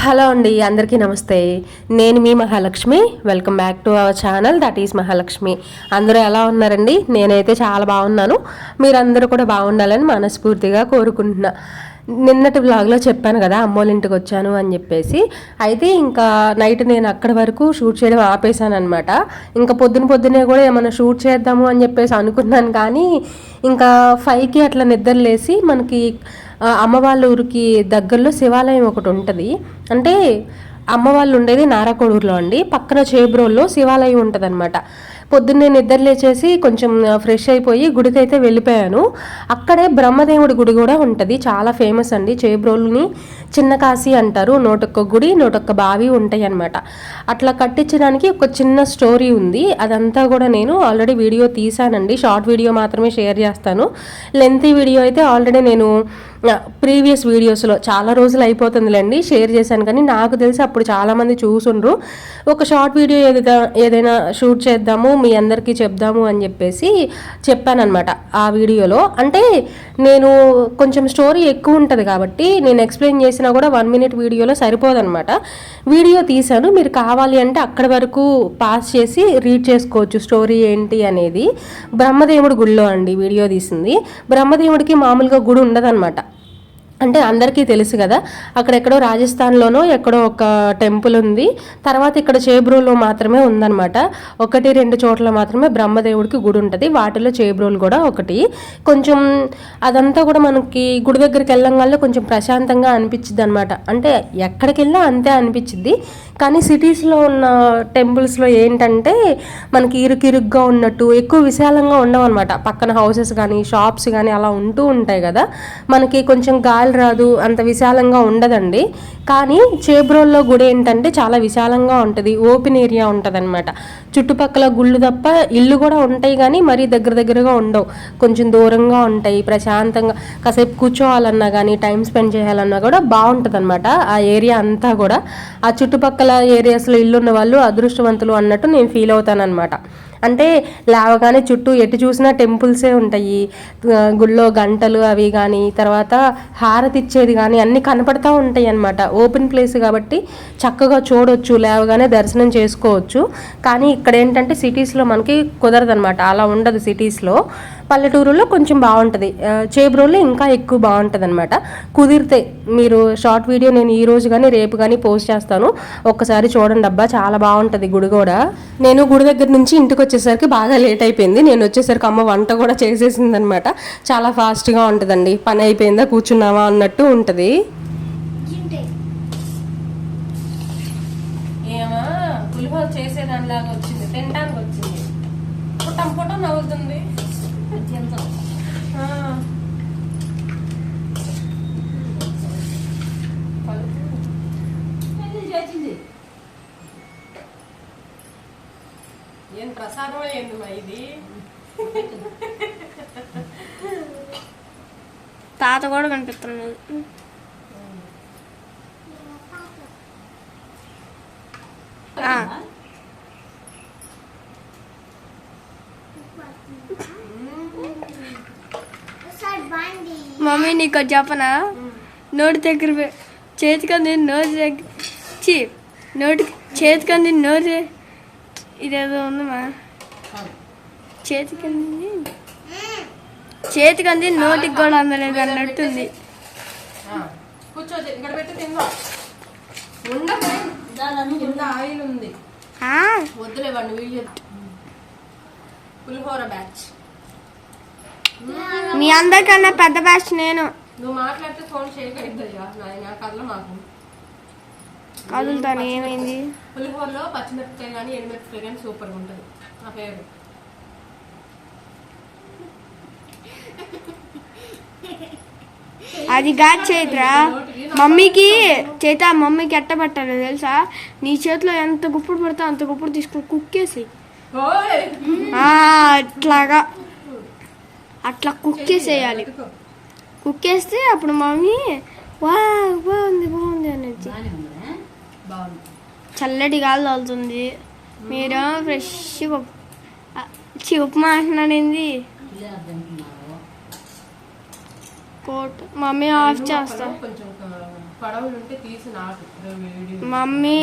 Hello అండి అందరికీ నమస్తే. నేను మీ Mahalakshmi. Welcome back to our channel that is Mahalakshmi. అందరూ ఎలా ఉన్నారండి? నేనైతే చాలా బాగున్నాను. మీరందరూ కూడా బాగుండాలని మనస్ఫూర్తిగా కోరుకుంటున్నా. నిన్నటి వ్లాగ్లో చెప్పాను కదా అమ్మోళ్ళ ఇంటికి వచ్చాను అని చెప్పేసి. అయితే ఇంకా నైట్ నేను అక్కడి వరకు షూట్ చేయడం ఆపేశాను అనమాట ఇంకా పొద్దున పొద్దునే కూడా ఏమైనా షూట్ చేద్దాము అని చెప్పేసి అనుకున్నాను కానీ ఇంకా ఫైవ్కి అట్లా నిద్రలేసి మనకి ఆ, అమ్మ వాళ్ళ ఊరికి దగ్గరలో శివాలయం ఒకటి ఉంటుంది. అంటే అమ్మ వాళ్ళు ఉండేది నారాకోడూరులో అండి. పక్కన చేబ్రోల్లో శివాలయం ఉంటుంది అనమాట పొద్దున్నే నిద్ర లేచేసి కొంచెం ఫ్రెష్ అయిపోయి గుడికైతే వెళ్ళిపోయాను. అక్కడే బ్రహ్మదేవుడి గుడి కూడా ఉంటుంది. చాలా ఫేమస్ అండి. చేబ్రోల్ని చిన్న కాశీ అంటారు. నూటొక్క గుడి నూటొక్క బావి ఉంటాయి అనమాట అట్లా కట్టించడానికి ఒక చిన్న స్టోరీ ఉంది. అదంతా కూడా నేను ఆల్రెడీ వీడియో తీసానండి షార్ట్ వీడియో మాత్రమే షేర్ చేస్తాను. లెంతీ వీడియో అయితే ఆల్రెడీ నేను ప్రీవియస్ వీడియోస్లో చాలా రోజులు అయిపోతుందిలేండి షేర్ చేశాను కానీ నాకు తెలిసి అప్పుడు చాలామంది చూసుండ్రు. ఒక షార్ట్ వీడియో ఏదైనా ఏదైనా షూట్ చేద్దాము మీ అందరికీ చెప్దాము అని చెప్పేసి చెప్పానమాట ఆ వీడియోలో. అంటే నేను కొంచెం స్టోరీ ఎక్కువ ఉంటుంది కాబట్టి నేను ఎక్స్ప్లెయిన్ చేసినా కూడా వన్ మినిట్ వీడియోలో సరిపోదనమాట వీడియో తీశాను మీరు కావాలి అంటే అక్కడి వరకు పాస్ చేసి రీడ్ చేసుకోవచ్చు స్టోరీ ఏంటి అనేది. బ్రహ్మదేవుడి గుడిలో అండి వీడియో తీసింది. బ్రహ్మదేవుడికి మామూలుగా గుడి ఉండదన్నమాట. అంటే అందరికీ తెలుసు కదా అక్కడెక్కడో రాజస్థాన్లోనో ఎక్కడో ఒక టెంపుల్ ఉంది. తర్వాత ఇక్కడ చేబ్రోలో మాత్రమే ఉందన్నమాట. ఒకటి రెండు చోట్ల మాత్రమే బ్రహ్మదేవుడికి గుడి ఉంటుంది. వాటిలో చేబ్రోలు కూడా ఒకటి. కొంచెం అదంతా కూడా మనకి గుడి దగ్గరికి వెళ్ళంగానే కొంచెం ప్రశాంతంగా అనిపించింది అనమాట అంటే ఎక్కడికి వెళ్ళినా అంతే అనిపించింది కానీ సిటీస్లో ఉన్న టెంపుల్స్లో ఏంటంటే మనకి ఇరుకిరుగ్గా ఉన్నట్టు ఎక్కువ విశాలంగా ఉండవు అనమాట పక్కన హౌసెస్ కానీ షాప్స్ కానీ అలా ఉంటూ ఉంటాయి కదా. మనకి కొంచెం గాలి రాదు అంత విశాలంగా ఉండదండి. కానీ చేబ్రోల్లో గుడి ఏంటంటే చాలా విశాలంగా ఉంటుంది ఓపెన్ ఏరియా ఉంటుంది అనమాట చుట్టుపక్కల గుళ్ళు తప్ప ఇల్లు కూడా ఉంటాయి కానీ మరీ దగ్గర దగ్గరగా ఉండవు. కొంచెం దూరంగా ఉంటాయి ప్రశాంతంగా. కాసేపు కూర్చోవాలన్నా కానీ టైం స్పెండ్ చేయాలన్నా కూడా బాగుంటుంది అనమాట ఆ ఏరియా అంతా కూడా. ఆ చుట్టుపక్కల ఏరియాస్లో ఇల్లు ఉన్న వాళ్ళు అదృష్టవంతులు అన్నట్టు నేను ఫీల్ అవుతాను అనమాట అంటే లేవగానే చుట్టూ ఎటు చూసినా టెంపుల్సే ఉంటాయి. గుళ్ళో గంటలు అవి కానీ తర్వాత హారతి ఇచ్చేది కానీ అన్నీ కనపడతా ఉంటాయి అన్నమాట ఓపెన్ ప్లేస్ కాబట్టి చక్కగా చూడొచ్చు లేవగానే దర్శనం చేసుకోవచ్చు. కానీ ఇక్కడ ఏంటంటే సిటీస్లో మనకి కుదరదనమాట అలా ఉండదు సిటీస్లో పల్లెటూరులో కొంచెం బాగుంటుంది. ఆ, చేబ్రోల్లో ఇంకా ఎక్కువ బాగుంటుంది అనమాట కుదిరితే మీరు షార్ట్ వీడియో నేను ఈ రోజు కానీ రేపు కానీ పోస్ట్ చేస్తాను. ఒక్కసారి చూడండి అబ్బా చాలా బాగుంటుంది గుడి కూడా. నేను గుడి దగ్గర నుంచి ఇంటికి వచ్చేసరికి బాగా లేట్ అయిపోయింది. నేను వచ్చేసరికి అమ్మ వంట కూడా చేసేసింది అనమాట చాలా ఫాస్ట్గా ఉంటుందండి. పని అయిపోయిందా కూర్చున్నావా అన్నట్టు ఉంటుంది. చేసేదానిలాగా వచ్చింది. తినడానికి వచ్చింది. పుట్టం పుట్టం నవ్వుతుంది. ఆ. ఏం ప్రసాదం అయింది మా ఇది తాత కూడా కనిపిస్తున్నాడు. మమ్మీ నీకు చెప్పనా? నోటి దగ్గర పె- చేతికి అంది నోటి దగ్గర చి నోటి చేతికి అంది నోటి ఇదేదో ఉందమ్మా. చేతికి అంది చేతికి అంది నోటికి కూడా అందలేదు అన్నట్టుంది పులిహోర బ్యాచ్. మీ అందరికన్నా పెద్ద బ్యాచ్ నేను. నువ్వు మాట్లాడితే ఫోన్ చేయగలుగుతాయా నాయన కథలు మాకు. కదులుతాను ఏమైంది? పులిహోరలో పచ్చిమిరపకాయ కానీ ఎండుమిరపకాయ కానీ సూపర్గా ఉంటుంది. నా పేరు. అది కాదు చైత్ర. మమ్మీకి చైత మమ్మీకి ఎట్ట పెట్టాలి తెలుసా? నీ చేతిలో ఎంత గుప్పుడు పడితే అంత గుప్పుడు తీసుకుని కుక్కేసి. అట్లాగా. అట్లా కుక్ చేసేయాలి కుక్ చేస్తే అప్పుడు మమ్మీ వా బాగుంది బాగుంది అనేది చల్లటి గాలి తగులుతుంది. మీరు ఫ్రెష్ చి ఉప్మా అంటున్నానండి కోట్ మమ్మీ ఆఫ్ చేస్తా. మమ్మీ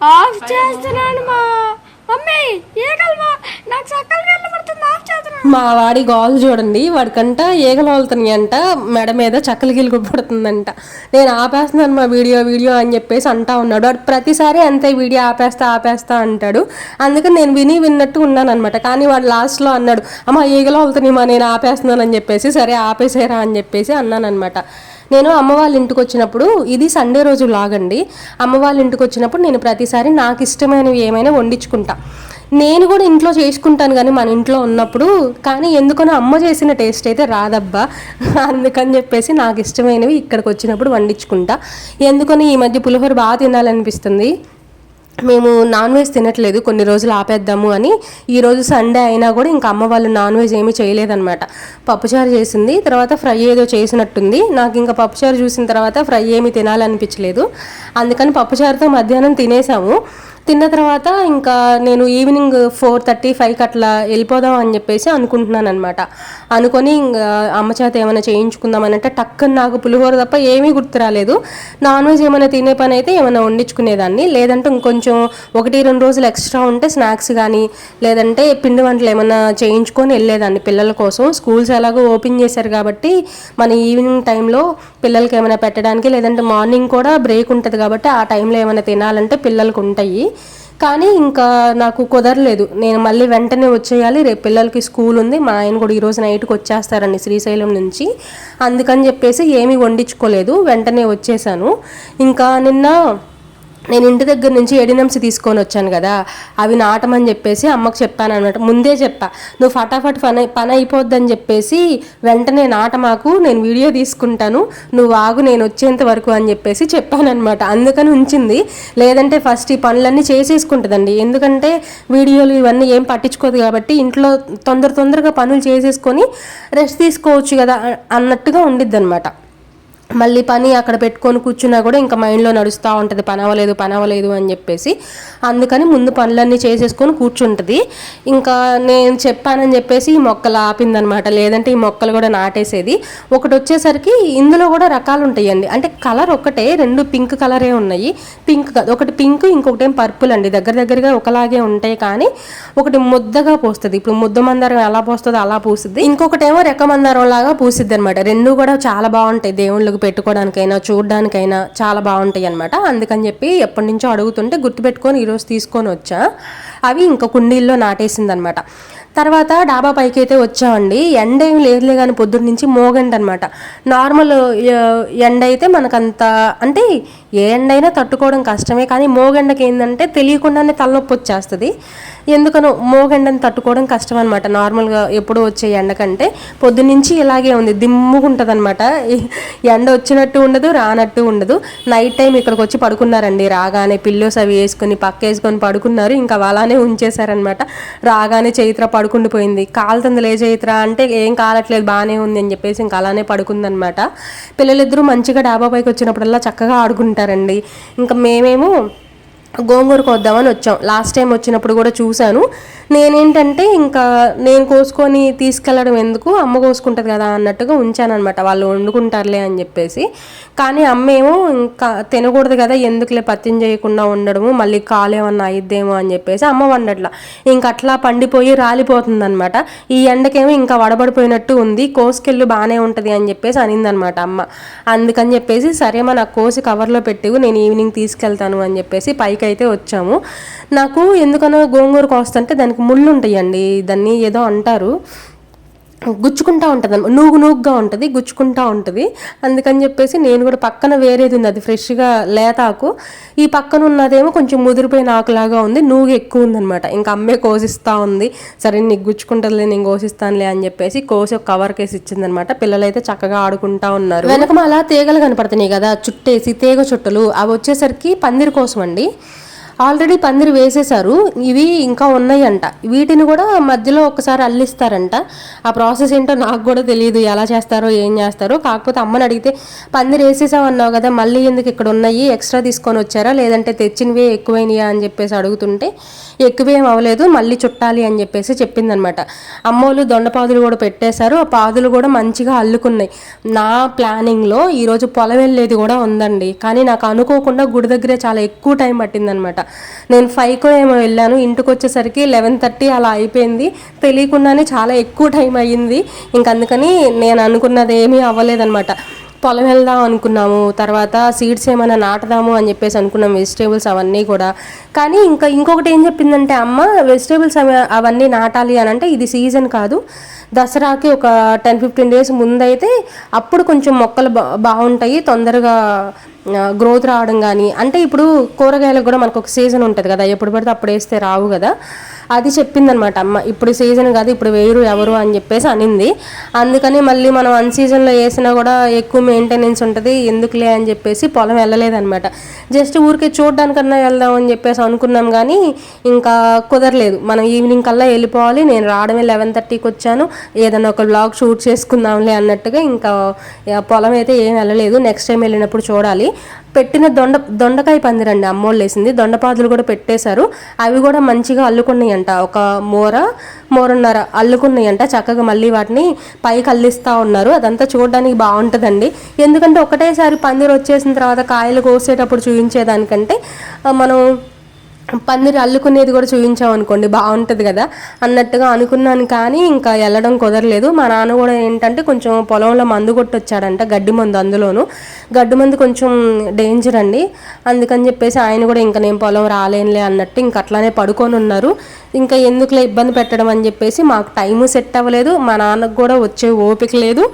ఆఫ్ చేస్తున్నాను మా. మమ్మీ ఏ మా నాకు చక్కలు గల్లు పడుతుంది ఆఫ్ మా వాడి గోల్ చూడండి వాడికంట ఈగలు వలుతున్నాయి అంట మెడ మీద చక్కలు గిలుగు పడుతుందంట. నేను ఆపేస్తున్నాను మా వీడియో వీడియో అని చెప్పేసి అంటా ఉన్నాడు. వాడు ప్రతిసారి అంతే వీడియో ఆపేస్తా ఆపేస్తా అంటాడు. అందుకని నేను విని విన్నట్టు ఉన్నాను అనమాట కానీ వాడు లాస్ట్లో అన్నాడు అమ్మ ఈగలు వలుతున్నాయి మా నేను ఆపేస్తున్నాను అని చెప్పేసి సరే ఆపేసేరా అని చెప్పేసి అన్నాను అనమాట నేను అమ్మ వాళ్ళ ఇంటికి వచ్చినప్పుడు ఇది సండే రోజు లాగండి. అమ్మ వాళ్ళ ఇంటికి వచ్చినప్పుడు నేను ప్రతిసారి నాకు ఇష్టమైనవి ఏమైనా వండించుకుంటా. నేను కూడా ఇంట్లో చేసుకుంటాను కానీ మన ఇంట్లో ఉన్నప్పుడు కానీ ఎందుకనో అమ్మ చేసిన టేస్ట్ అయితే రాదబ్బా. అందుకని చెప్పేసి నాకు ఇష్టమైనవి ఇక్కడికి వచ్చినప్పుడు వండించుకుంటా. ఎందుకని ఈ మధ్య పులిహోర బాగా తినాలనిపిస్తుంది. మేము నాన్ వెజ్ తినట్లేదు కొన్ని రోజులు ఆపేద్దాము అని. ఈరోజు సండే అయినా కూడా ఇంకా అమ్మ వాళ్ళు నాన్ వెజ్ ఏమీ చేయలేదన్నమాట. పప్పుచారు చేసింది తర్వాత ఫ్రై ఏదో చేసినట్టుంది. నాకు ఇంకా పప్పుచారు చూసిన తర్వాత ఫ్రై ఏమీ తినాలనిపించలేదు. అందుకని పప్పుచారుతో మధ్యాహ్నం తినేసాము. తిన్న తర్వాత ఇంకా నేను ఈవినింగ్ ఫోర్ థర్టీ ఫైవ్కి అట్లా వెళ్ళిపోదాం అని చెప్పేసి అనుకుంటున్నాను అనమాట అనుకొని ఇంకా అమ్మ చేత ఏమైనా చేయించుకుందాం అంటే టక్కన నాకు పులిహోర తప్ప ఏమీ గుర్తు రాలేదు. నాన్ వెజ్ ఏమైనా తినే పని అయితే ఏమైనా వండించుకునేదాన్ని. లేదంటే ఇంకొంచెం ఒకటి రెండు రోజులు ఎక్స్ట్రా ఉంటే స్నాక్స్ కానీ లేదంటే పిండి వంటలు ఏమైనా చేయించుకొని వెళ్ళేదాన్ని పిల్లల కోసం. స్కూల్స్ ఎలాగో ఓపెన్ చేశారు కాబట్టి మన ఈవినింగ్ టైంలో పిల్లలకి ఏమైనా పెట్టడానికి లేదంటే మార్నింగ్ కూడా బ్రేక్ ఉంటుంది కాబట్టి ఆ టైంలో ఏమైనా తినాలంటే పిల్లలకు ఉంటాయి. కానీ ఇంకా నాకు కుదరలేదు. నేను మళ్ళీ వెంటనే వచ్చేయాలి. రేపు పిల్లలకి స్కూల్ ఉంది. మా ఆయన కూడా ఈరోజు నైట్కి వచ్చేస్తారండి శ్రీశైలం నుంచి. అందుకని చెప్పేసి ఏమీ వండించుకోలేదు. వెంటనే వచ్చేసాను. ఇంకా నిన్న నేను ఇంటి దగ్గర నుంచి ఎడినమ్స్ తీసుకొని వచ్చాను కదా అవి నాటమని చెప్పేసి అమ్మకు చెప్పాను అనమాట ముందే చెప్పా నువ్వు ఫటాఫట్ పని పని అయిపోద్దని చెప్పేసి వెంటనే నాటమాకు నేను వీడియో తీసుకుంటాను నువ్వు ఆగు నేను వచ్చేంత వరకు అని చెప్పేసి చెప్పాను అనమాట అందుకని ఉంచింది. లేదంటే ఫస్ట్ ఈ పనులన్నీ చేసేసుకుంటుందండి. ఎందుకంటే వీడియోలు ఇవన్నీ ఏం పట్టించుకోదు కాబట్టి ఇంట్లో తొందర తొందరగా పనులు చేసేసుకొని రెస్ట్ తీసుకోవచ్చు కదా అన్నట్టుగా ఉండిద్ది అనమాట మళ్ళీ పని అక్కడ పెట్టుకొని కూర్చున్నా కూడా ఇంకా మైండ్లో నడుస్తూ ఉంటుంది. పని అవ్వలేదు పని అవ్వలేదు అని చెప్పేసి అందుకని ముందు పనులన్నీ చేసేసుకొని కూర్చుంటుంది. ఇంకా నేను చెప్పానని చెప్పేసి ఈ మొక్కలు ఆపిందనమాట. లేదంటే ఈ మొక్కలు కూడా నాటేసేది. ఒకటి వచ్చేసరికి ఇందులో కూడా రకాలు ఉంటాయండి. అంటే కలర్ ఒకటే రెండు పింక్ కలరే ఉన్నాయి. పింక్ కాదు ఒకటి పింక్ ఇంకొకటి ఏం పర్పుల్ అండి. దగ్గర దగ్గరగా ఒకలాగే ఉంటాయి కానీ ఒకటి ముద్దగా పోస్తుంది. ఇప్పుడు ముద్ద మందారం ఎలా పోస్తుందో అలా పూస్తుంది ఇంకొకటేమో రెక్క మందారం లాగా పూసిద్ది అనమాట రెండు కూడా చాలా బాగుంటాయి దేవుళ్ళకి పెట్టుకోవడానికైనా చూడడానికైనా చాలా బాగుంటాయి అనమాట అందుకని చెప్పి ఎప్పటి నుంచో అడుగుతుంటే గుర్తుపెట్టుకొని ఈరోజు తీసుకొని వచ్చా. అవి ఇంకా కుండీల్లో నాటేసింది అనమాట తర్వాత డాబా పైకి అయితే వచ్చామండి. ఎండ ఏం లేదులే కానీ పొద్దున్న నుంచి మోగండి అనమాట నార్మల్ ఎండ అయితే మనకంత అంటే ఏ ఎండ అయినా తట్టుకోవడం కష్టమే కానీ మోగెండకి ఏంటంటే తెలియకుండానే తలనొప్పి వచ్చేస్తుంది. ఎందుకనో మోగెండని తట్టుకోవడం కష్టం అనమాట నార్మల్గా ఎప్పుడూ వచ్చే ఎండ కంటే పొద్దున్నుంచి ఇలాగే ఉంది. దిమ్ముకుంటుంది అనమాట ఎండ వచ్చినట్టు ఉండదు రానట్టు ఉండదు. నైట్ టైం ఇక్కడికి వచ్చి పడుకున్నారండి. రాగానే పిల్లోస్ అవి వేసుకుని పక్క వేసుకొని పడుకున్నారు. ఇంకా అలానే ఉంచేశారనమాట రాగానే చైత్ర పడుకుండిపోయింది కాలుతుంది లే అంటే ఏం కాలట్లేదు బాగానే ఉంది అని చెప్పేసి ఇంకా అలానే పడుకుందనమాట. పిల్లలిద్దరూ మంచిగా డాబా పైకి వచ్చినప్పుడల్లా చక్కగా ఆడుకుంటారండి. ఇంకా మేమేమో గోంగూర కోద్దామని వచ్చాం. లాస్ట్ టైం వచ్చినప్పుడు కూడా చూశాను. నేనేంటంటే ఇంకా నేను కోసుకొని తీసుకెళ్ళడం ఎందుకు? అమ్మ కోసుకుంటుంది కదా అన్నట్టుగా ఉంచానమాట వాళ్ళు వండుకుంటారులే అని చెప్పేసి. కానీ అమ్మ ఏమో ఇంకా తినకూడదు కదా ఎందుకులే పత్యం చేయకుండా ఉండడము మళ్ళీ కాలేమన్నా అయిద్దేమో అని చెప్పేసి అమ్మ వండట్లా. ఇంకా అట్లా పండిపోయి రాలిపోతుంది అనమాట ఈ ఎండకేమో ఇంకా వడబడిపోయినట్టు ఉంది. కోసుకెళ్ళు బాగానే ఉంటుంది అని చెప్పేసి అనిందనమాట అమ్మ. అందుకని చెప్పేసి సరే మా నాకు కోసి కవర్లో పెట్టివు నేను ఈవినింగ్ తీసుకెళ్తాను అని చెప్పేసి పైకి అయితే వచ్చాము. నాకు ఎందుకనో గోంగూర కోస్తుంటే దానికి ముళ్ళు ఉంటాయండి దాన్ని ఏదో అంటారు. గుచ్చుకుంటా ఉంటుంది అనమాట నూగు నూగుగా ఉంటుంది గుచ్చుకుంటా ఉంటుంది. అందుకని చెప్పేసి నేను కూడా పక్కన వేరేది ఉంది అది ఫ్రెష్గా లేతాకు. ఈ పక్కన ఉన్నదేమో కొంచెం ముదిరిపోయిన ఆకులాగా ఉంది నూగు ఎక్కువ ఉందన్నమాట. ఇంకా అమ్మే కోసిస్తూ ఉంది. సరే నీకు గుచ్చుకుంటుందిలే నేను కోసిస్తానులే అని చెప్పేసి కోసి ఒక కవర్ కేసి ఇచ్చిందనమాట పిల్లలైతే చక్కగా ఆడుకుంటా ఉన్నారు. వెనకమాల తీగలు కనపడుతున్నాయి కదా చుట్టేసి తీగ చుట్టలు. అవి వచ్చేసరికి పందిరి కోసం అండి ఆల్రెడీ పందిరి వేసేశారు. ఇవి ఇంకా ఉన్నాయంట. వీటిని కూడా మధ్యలో ఒకసారి అల్లిస్తారంట. ఆ ప్రాసెస్ ఏంటో నాకు కూడా తెలియదు. ఎలా చేస్తారో ఏం చేస్తారో. కాకపోతే అమ్మని అడిగితే పందిరి వేసేసామన్నావు కదా మళ్ళీ ఎందుకు ఇక్కడ ఉన్నాయి? ఎక్స్ట్రా తీసుకొని వచ్చారా? లేదంటే తెచ్చినవే ఎక్కువైనాయా? అని చెప్పేసి అడుగుతుంటే ఎక్కువేం అవ్వలేదు మళ్ళీ చుట్టాలి అని చెప్పేసి చెప్పిందనమాట. అమ్మోళ్ళు దొండపాదులు కూడా పెట్టేశారు. ఆ పాదులు కూడా మంచిగా అల్లుకున్నాయి. నా ప్లానింగ్లో ఈరోజు పొలం వెళ్ళేది కూడా ఉందండి. కానీ నాకు అనుకోకుండా గుడి దగ్గరే చాలా ఎక్కువ టైం పట్టిందనమాట. నేను ఫైవ్కో ఏమో వెళ్ళాను. ఇంటికి వచ్చేసరికి లెవెన్ థర్టీ అలా అయిపోయింది. తెలియకుండానే చాలా ఎక్కువ టైం అయ్యింది. ఇంక అందుకని నేను అనుకున్నది ఏమీ అవ్వలేదన్నమాట. పొలం వెళ్దాం అనుకున్నాము. తర్వాత సీడ్స్ ఏమైనా నాటుదాము అని చెప్పేసి అనుకున్నాం. వెజిటేబుల్స్ అవన్నీ కూడా. కానీ ఇంకా ఇంకొకటి ఏం చెప్పిందంటే అమ్మ వెజిటేబుల్స్ అవన్నీ నాటాలి అని అంటే ఇది సీజన్ కాదు. దసరాకి ఒక టెన్ ఫిఫ్టీన్ డేస్ ముందైతే అప్పుడు కొంచెం మొక్కలు బా బాగుంటాయి తొందరగా గ్రోత్ రావడం కానీ అంటే ఇప్పుడు కూరగాయలకు కూడా మనకు ఒక సీజన్ ఉంటుంది కదా ఎప్పుడు పడితే అప్పుడు వేస్తే రావు కదా. అది చెప్పిందనమాట అమ్మ ఇప్పుడు సీజన్ కాదు ఇప్పుడు వేయరు ఎవరు అని చెప్పేసి అనింది. అందుకని మళ్ళీ మనం అన్ సీజన్లో వేసినా కూడా ఎక్కువ మెయింటెనెన్స్ ఉంటుంది ఎందుకులే అని చెప్పేసి పొలం వెళ్ళలేదనమాట. జస్ట్ ఊరికే చూడడానికన్నా వెళ్దాం అని చెప్పేసి అనుకున్నాం కానీ ఇంకా కుదరలేదు. మనం ఈవినింగ్ కల్లా వెళ్ళిపోవాలి నేను రావడమే లెవెన్ థర్టీకి వచ్చాను ఏదైనా ఒక బ్లాగ్ షూట్ చేసుకుందాంలే అన్నట్టుగా ఇంకా పొలం అయితే ఏం వెళ్ళలేదు. నెక్స్ట్ టైం వెళ్ళినప్పుడు చూడాలి. పెట్టిన దొండ దొండకాయ పందిరండి అమ్మోళ్ళు వేసింది. దొండపాదులు కూడా పెట్టేశారు. అవి కూడా మంచిగా అల్లుకున్నాయంట. ఒక మూర మూరన్నర అల్లుకున్నాయంట. చక్కగా మళ్ళీ వాటిని పైకి అల్లిస్తూ ఉన్నారు. అదంతా చూడడానికి బాగుంటుందండి. ఎందుకంటే ఒకటేసారి పందిరు వచ్చేసిన తర్వాత కాయలు కోసేటప్పుడు చూపించేదానికంటే మనం పందిరి అల్లుకునేది కూడా చూపించాం అనుకోండి బాగుంటుంది కదా. అన్నట్టుగా అనుకున్నాను కానీ ఇంకా వెళ్ళడం కుదరలేదు. మా నాన్న కూడా ఏంటంటే కొంచెం పొలంలో మందు కొట్టొచ్చాడంట గడ్డి మందు అందులోను. గడ్డి మందు కొంచెం డేంజర్ అండి. అందుకని చెప్పేసి ఆయన కూడా ఇంకా నేను పొలం రాలేనులే అన్నట్టు ఇంకా అట్లానే పడుకొని ఉన్నారు. ఇంకా ఎందుకులే ఇబ్బంది పెట్టడం అని చెప్పేసి మాకు టైము సెట్ అవ్వలేదు. మా నాన్నకు కూడా వచ్చే ఓపిక లేదు.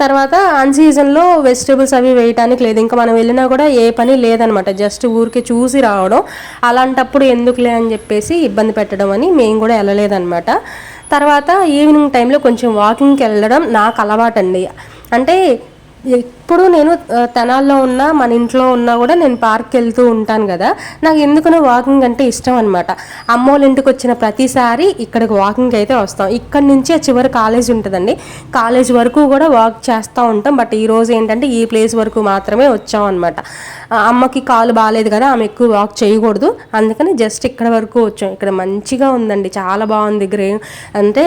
తర్వాత అన్ సీజన్లో వెజిటేబుల్స్ అవి వేయటానికి లేదు. ఇంకా మనం వెళ్ళినా కూడా ఏ పని లేదనమాట. జస్ట్ ఊరికే చూసి రావడం. అలాంటప్పుడు ఎందుకులే అని చెప్పేసి ఇబ్బంది పెట్టడం అని మేము కూడా వెళ్ళలేదనమాట. తర్వాత ఈవినింగ్ టైంలో కొంచెం వాకింగ్కి వెళ్ళడం నాకు అలవాటండి. అంటే ఎప్పుడు నేను తెనాల్లో ఉన్నా మన ఇంట్లో ఉన్నా కూడా నేను పార్క్కి వెళ్తూ ఉంటాను కదా. నాకు ఎందుకనో వాకింగ్ అంటే ఇష్టం అనమాట అమ్మోళ్ళ ఇంటికి వచ్చిన ప్రతిసారి ఇక్కడికి వాకింగ్ అయితే వస్తాం. ఇక్కడి నుంచి ఆ చివరి కాలేజ్ ఉంటుందండి. కాలేజ్ వరకు కూడా వాక్ చేస్తూ ఉంటాం. బట్ ఈరోజు ఏంటంటే ఈ ప్లేస్ వరకు మాత్రమే వచ్చాం అనమాట అమ్మకి కాలు బాగాలేదు కదా ఆమె ఎక్కువ వాక్ చేయకూడదు. అందుకని జస్ట్ ఇక్కడ వరకు వచ్చాం. ఇక్కడ మంచిగా ఉందండి. చాలా బాగుంది గ్రే అంటే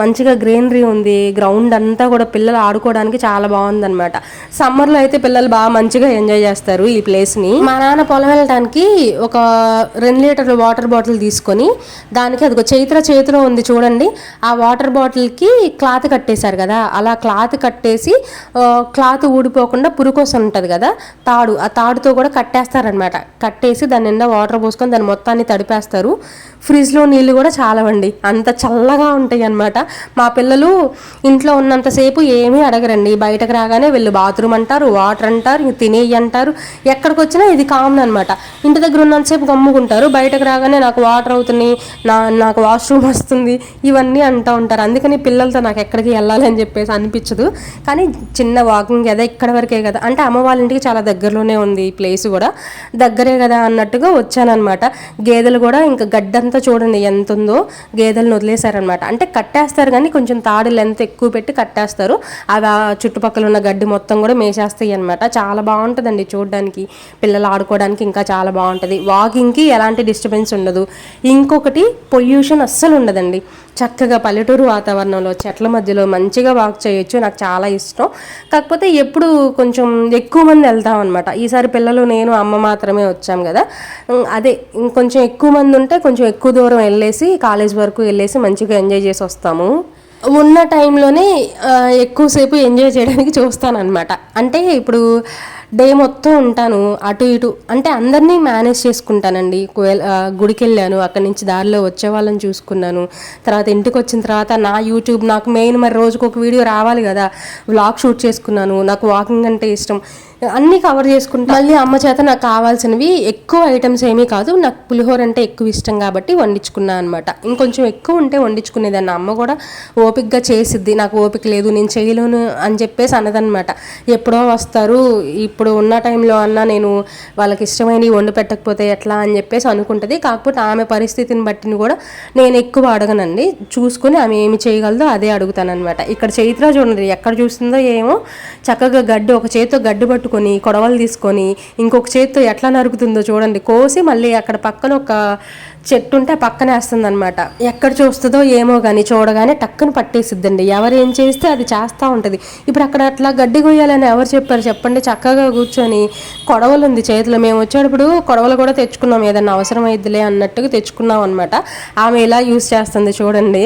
మంచిగా గ్రీనరీ ఉంది. గ్రౌండ్ అంతా కూడా పిల్లలు ఆడుకోవడానికి చాలా బాగుందన్నమాట. సమ్మర్లో అయితే పిల్లలు బాగా మంచిగా ఎంజాయ్ చేస్తారు ఈ ప్లేస్ని మా నాన్న పొలం వెళ్ళడానికి ఒక రెండు లీటర్ల వాటర్ బాటిల్ తీసుకొని దానికి అది ఒక చైత్ర చేతిలో ఉంది చూడండి. ఆ వాటర్ బాటిల్కి క్లాత్ కట్టేశారు కదా. అలా క్లాత్ కట్టేసి క్లాత్ ఊడిపోకుండా పురుకోసం ఉంటుంది కదా తాడు. ఆ తాడుతో కూడా కట్టేస్తారనమాట కట్టేసి దాని నిండా వాటర్ పోసుకొని దాని మొత్తాన్ని తడిపేస్తారు. ఫ్రిడ్జ్లో నీళ్ళు కూడా చాలవండి. అంత చల్లగా ఉంటాయి అన్నమాట మా పిల్లలు ఇంట్లో ఉన్నంతసేపు ఏమీ అడగరండి. బయటకు రాగానే వీళ్ళు బాత్రూమ్ అంటారు వాటర్ అంటారు ఇంక తినేయి అంటారు. ఎక్కడికి వచ్చినా ఇది కామన్ అనమాట ఇంటి దగ్గర ఉన్నంతసేపు గమ్ముకుంటారు బయటకు రాగానే నాకు వాటర్ అవుతున్నాయి నా నాకు వాష్రూమ్ వస్తుంది ఇవన్నీ అంటూ ఉంటారు. అందుకని పిల్లలతో నాకు ఎక్కడికి వెళ్ళాలని చెప్పేసి అనిపించదు. కానీ చిన్న వాకింగ్ కదా ఇక్కడ వరకే కదా అంటే అమ్మ వాళ్ళ ఇంటికి చాలా దగ్గరలోనే ఉంది ఈ ప్లేస్ కూడా. దగ్గరే కదా అన్నట్టుగా వచ్చానమాట గేదెలు కూడా ఇంకా గడ్డంతా చూడండి ఎంత ఉందో గేదెలను వదిలేశారనమాట అంటే కట్టేస్తారు కానీ కొంచెం తాడు లెంత్ ఎక్కువ పెట్టి కట్టేస్తారు. అవి ఆ చుట్టుపక్కల ఉన్న గడ్డి మొత్తం కూడా మేసేస్తాయి అనమాట చాలా బాగుంటుందండి చూడడానికి. పిల్లలు ఆడుకోవడానికి ఇంకా చాలా బాగుంటుంది. వాకింగ్కి ఎలాంటి డిస్టర్బెన్స్ ఉండదు. ఇంకొకటి పొల్యూషన్ అస్సలు ఉండదండి. చక్కగా పల్లెటూరు వాతావరణంలో చెట్ల మధ్యలో మంచిగా వాక్ చేయొచ్చు. నాకు చాలా ఇష్టం. కాకపోతే ఎప్పుడు కొంచెం ఎక్కువ మంది వెళ్తాం అనమాట ఈసారి పిల్లలు నేను అమ్మ మాత్రమే వచ్చాం కదా. అదే ఇంకొంచెం ఎక్కువ మంది ఉంటే కొంచెం ఎక్కువ దూరం వెళ్ళేసి కాలేజ్ వరకు వెళ్ళేసి మంచిగా ఎంజాయ్ చేసి వస్తాము. ఉన్న టైంలోనే ఎక్కువసేపు ఎంజాయ్ చేయడానికి చూస్తాను అనమాట అంటే ఇప్పుడు డే మొత్తం ఉంటాను అటు ఇటు అంటే అందరినీ మేనేజ్ చేసుకుంటానండి. గుడికి వెళ్ళాను అక్కడి నుంచి దారిలో వచ్చే వాళ్ళని చూసుకున్నాను తర్వాత ఇంటికి వచ్చిన తర్వాత నా యూట్యూబ్ నాకు మెయిన్ మరి రోజుకు ఒక వీడియో రావాలి కదా వ్లాగ్ షూట్ చేసుకున్నాను నాకు వాకింగ్ అంటే ఇష్టం. అన్నీ కవర్ చేసుకుంటా. మళ్ళీ అమ్మ చేత నాకు కావాల్సినవి ఎక్కువ ఐటమ్స్ ఏమీ కాదు. నాకు పులిహోర అంటే ఎక్కువ ఇష్టం కాబట్టి వండించుకున్నా అనమాట ఇంకొంచెం ఎక్కువ ఉంటే వండించుకునేదాన్ని. అమ్మ కూడా ఓపికగా చేసిద్ది. నాకు ఓపిక లేదు నేను చేయలేను అని చెప్పేసి అన్నదనమాట ఎప్పుడో వస్తారు. ఇప్పుడు ఉన్న టైంలో అన్నా నేను వాళ్ళకి ఇష్టమైనవి వండి పెట్టకపోతే ఎట్లా అని చెప్పేసి అనుకుంటుంది. కాకపోతే ఆమె పరిస్థితిని బట్టిని కూడా నేను ఎక్కువ అడగనండి. చూసుకుని ఆమె ఏమి చేయగలదో అదే అడుగుతానమాట ఇక్కడ చైత్ర చూడండి ఎక్కడ చూస్తుందో ఏమో చక్కగా గడ్డి ఒక చేతితో గడ్డి కొట్టుకొని కొడవలు తీసుకొని ఇంకొక చేతితో ఎట్లా నరుకుతుందో చూడండి. కోసి మళ్ళీ అక్కడ పక్కన ఒక చెట్టు ఉంటే పక్కనే వేస్తుంది అనమాట ఎక్కడ చూస్తుందో ఏమో కానీ చూడగానే టక్కును పట్టేసిద్దండి. ఎవరు ఏం చేస్తే అది చేస్తూ ఉంటుంది. ఇప్పుడు అక్కడ అట్లా గడ్డి కొయ్యాలని ఎవరు చెప్పారు చెప్పండి. చక్కగా కూర్చొని కొడవలు ఉంది చేతిలో. మేము వచ్చేటప్పుడు కొడవలు కూడా తెచ్చుకున్నాం. ఏదన్నా అవసరం అయిద్దిలే అన్నట్టుగా తెచ్చుకున్నాం అనమాట ఆమె ఇలా యూస్ చేస్తుంది చూడండి.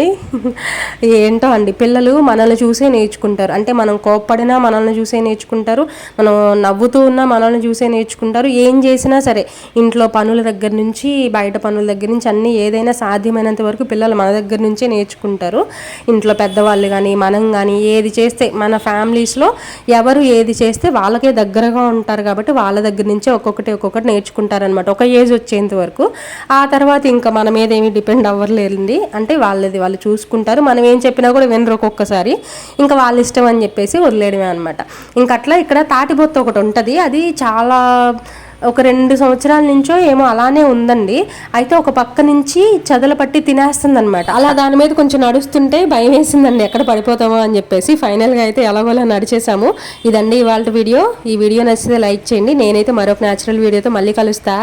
ఏంటో అండి. పిల్లలు మనల్ని చూసే నేర్చుకుంటారు. అంటే మనం కోప్పడినా మనల్ని చూసే నేర్చుకుంటారు. మనం నవ్వుతూ ఉన్నా మనల్ని చూసే నేర్చుకుంటారు. ఏం చేసినా సరే ఇంట్లో పనుల దగ్గర నుంచి బయట పనుల దగ్గర నుంచి అన్నీ ఏదైనా సాధ్యమైనంత వరకు పిల్లలు మన దగ్గర నుంచే నేర్చుకుంటారు. ఇంట్లో పెద్దవాళ్ళు కానీ మనం కానీ ఏది చేస్తే మన ఫ్యామిలీస్లో ఎవరు ఏది చేస్తే వాళ్ళకే దగ్గరగా ఉంటారు కాబట్టి వాళ్ళ దగ్గర నుంచే ఒక్కొక్కటి ఒక్కొక్కటి నేర్చుకుంటారనమాట ఒక ఏజ్ వచ్చేంత వరకు. ఆ తర్వాత ఇంకా మన మీద ఏమీ డిపెండ్ అవ్వలేదండి. అంటే వాళ్ళది వాళ్ళు చూసుకుంటారు. మనం ఏం చెప్పినా కూడా వినరు ఒక్కొక్కసారి. ఇంకా వాళ్ళ ఇష్టం అని చెప్పేసి వదిలేయడమే అనమాట ఇంకా అట్లా ఇక్కడ తాటిబొత్తు ఒకటి ఉంటుంది. అది చాలా ఒక రెండు సంవత్సరాల నుంచో ఏమో అలానే ఉందండి. అయితే ఒక పక్క నుంచి చదల పట్టి తినేస్తుంది అనమాట అలా దాని మీద కొంచెం నడుస్తుంటే భయం వేసిందండి ఎక్కడ పడిపోతామో అని చెప్పేసి. ఫైనల్గా అయితే ఎలాగోలా నడిచేసాము ఇదండి ఇవాళ వీడియో. ఈ వీడియో నచ్చితే లైక్ చేయండి. నేనైతే మరొక న్యాచురల్ వీడియోతో మళ్ళీ కలుస్తా.